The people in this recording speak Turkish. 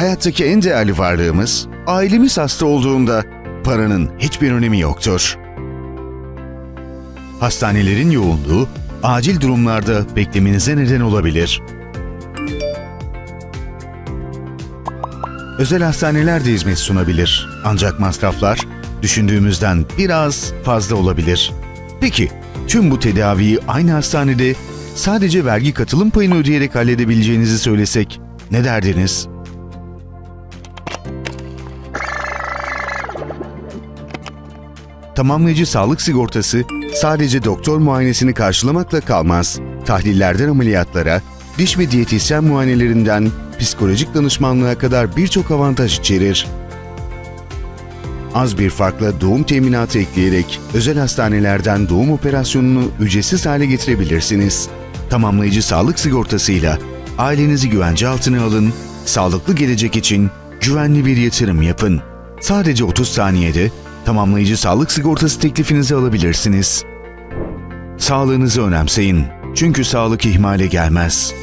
Hayattaki en değerli varlığımız, ailemiz hasta olduğunda paranın hiçbir önemi yoktur. Hastanelerin yoğunluğu, acil durumlarda beklemenize neden olabilir. Özel hastaneler de hizmet sunabilir. Ancak masraflar düşündüğümüzden biraz fazla olabilir. Peki, tüm bu tedaviyi aynı hastanede sadece vergi katılım payını ödeyerek halledebileceğinizi söylesek ne derdiniz? Tamamlayıcı sağlık sigortası sadece doktor muayenesini karşılamakla kalmaz. Tahlillerden ameliyatlara, diş ve diyetisyen muayenelerinden psikolojik danışmanlığa kadar birçok avantaj içerir. Az bir farkla doğum teminatı ekleyerek özel hastanelerden doğum operasyonunu ücretsiz hale getirebilirsiniz. Tamamlayıcı sağlık sigortasıyla ailenizi güvence altına alın, sağlıklı gelecek için güvenli bir yatırım yapın. Sadece 30 saniyede tamamlayıcı sağlık sigortası teklifinizi alabilirsiniz. Sağlığınızı önemseyin. Çünkü sağlık ihmale gelmez.